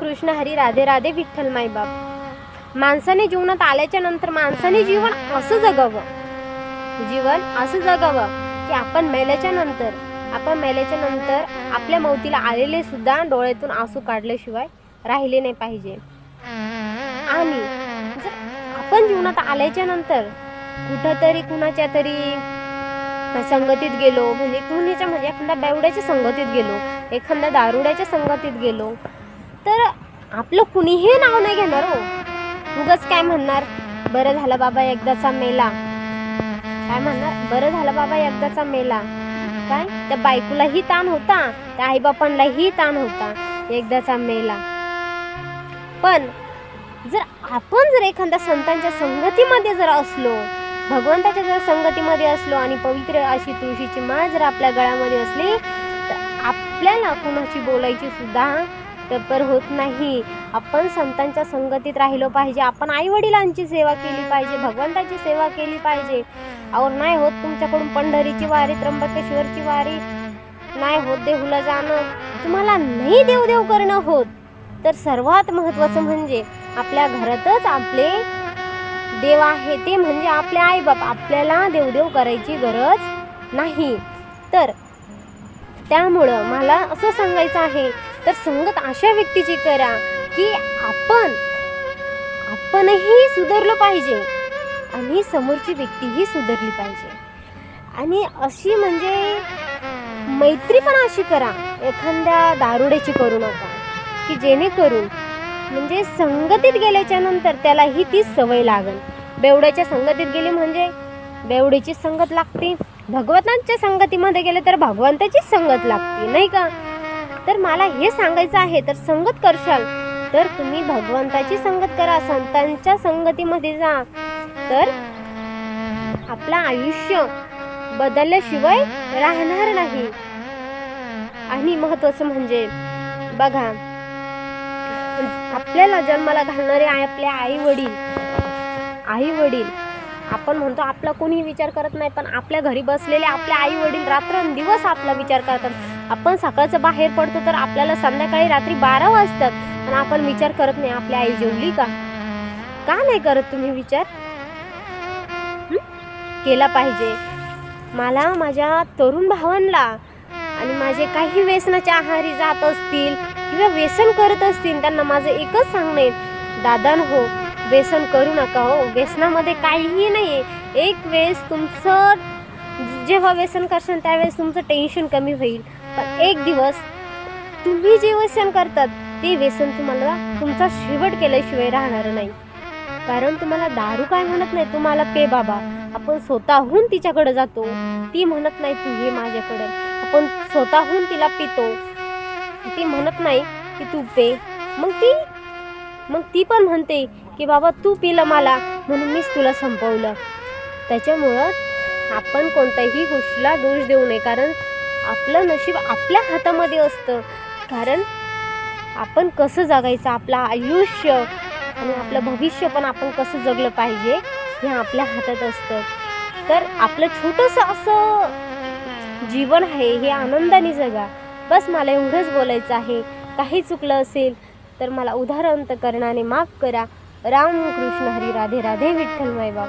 कृष्ण हरी राधे राधे विठ्ठल माईबाप माणसाने जीवनात आल्याच्यानंतर माणसाने जीवन असं जगावं. जीवन असं जगावं की आपण मेल्याच्या नंतर आपण मेल्याच्या नंतर आपल्या मौतीला आलेले सुद्धा डोळ्यातून आसू काढल्याशिवाय राहिले नाही पाहिजे. आणि जर आपण जीवनात आल्याच्यानंतर कुठंतरी कुणाच्या तरी संगतीत गेलो म्हणजे कुणीच्या म्हणजे एखाद्या बेवड्याच्या संगतीत गेलो एखाद्या दारुड्याच्या संगतीत गेलो तर आपलं कुणीही नाव नाही घेणार हो. उगाच काय म्हणणार? बरं झालं बाबा एकदाचा मेला. काय म्हणणार? बरं झालं बाबा एकदाचा मेला. काय? त्या बायकोलाही ताण होता त्या आईबापांनाही ताण होता एकदाचा मेला. पण जर आपण जर एखाद्या संतांच्या संगतीमध्ये जर असलो भगवंताच्या जर संगतीमध्ये असलो आणि पवित्र अशी तुळशीची माळ जर आपल्या गळ्यामध्ये असली तर आपल्याला कुणाची बोलायची सुद्धा तत्पर होत नाही. आपण संतांच्या संगतीत राहिलो पाहिजे. आपण आई वडिलांची सेवा केली पाहिजे. भगवंताची सेवा केली पाहिजे. और नाही होत तुमच्याकडून पंढरीची वारी त्र्यंबकेश्वरची वारी. नाही होत देहूला जाणं. तुम्हाला नाही देवदेव करणं होत. तर सर्वात महत्त्वाचं म्हणजे आपल्या घरातच आपले देव आहे ते म्हणजे आपले आईबाप. आपल्याला देवदेव करायची गरज नाही. तर त्यामुळं मला असं सांगायचं आहे तर संगत अशा व्यक्तीची करा की आपण आपणही सुधारलं पाहिजे आणि समोरची व्यक्तीही सुधारली पाहिजे. आणि अशी म्हणजे मैत्री पण अशी करा एखाद्या दारुड्याची करू नका. की जेणेकरून म्हणजे संगतीत गेल्याच्यानंतर त्यालाही ती सवय लागल. बेवड्याच्या संगतीत गेली म्हणजे बेवडीची संगत लागते. भगवंतांच्या संगतीमध्ये गेले तर भगवंताची संगत लागते नाही का? तर मला हे सांगायचं आहे तर संगत करशाल. तर तुम्ही भगवंताची संगत करा संतांच्या संगतीमध्ये जा. तर आपलं आयुष्य बदलल्याशिवाय राहणार नाही. आणि महत्वाचं म्हणजे बघा आपल्याला जन्माला घालणारे आहे आपले आई वडील आई वडील आपण म्हणतो आपला कोणी विचार करत नाही पण आपल्या घरी बसलेले आपले आई वडील रात्रंदिवस आपला विचार करतात. आपण सकाळचं बाहेर पडतो तर आपल्याला संध्याकाळी रात्री बारा वाजतात. पण आपण विचार करत नाही आपली आई जेवली का? का नाही करत तुम्ही विचार? केला पाहिजे. मला माझ्या तरुण भावांना आणि माझे काही व्यसनाच्या आहारी जात असतील किंवा व्यसन करत असतील त्यांना माझं एकच सांगणं आहे. दादान हो व्यसन करू नका हो. व्यसनामध्ये काहीही नाही आहे एक वेळेस तुमचं जेव्हा व्यसन करशाल त्यावेळेस तुमचं टेन्शन कमी होईल. पण एक दिवस तुम्ही जे व्यसन करतात ते व्यसन तुम्हाला तुमचा शेवट केल्याशिवाय राहणार नाही. कारण तुम्हाला दारू काय म्हणत नाही? तुम्हाला पे बाबा आपण स्वतःहून तिच्याकडे जातो. ती म्हणत नाही तू ये माझ्याकडे. आपण स्वतःहून तिला पितो. ती म्हणत नाही की तू पे. मग ती मग ती पण म्हणते की बाबा तू पिलं मला म्हणून मीच तुला संपवलं. त्याच्यामुळं आपण कोणत्याही गोष्टीला दोष देऊ नये कारण आपलं नशीब आपल्या हातामध्ये असतं. कारण आपण कसं जगायचं आपलं आयुष्य आणि आपलं भविष्य पण आपण कसं जगलं पाहिजे हे आपल्या हातात असतं. तर आपलं छोटंसं असं जीवन आहे हे आनंदाने जगा. बस मला एवढंच बोलायचं आहे. काही चुकलं असेल तर मला उदाहरण करणाने माफ करा. राम कृष्ण हरी राधे राधे विठ्ठल मायबाप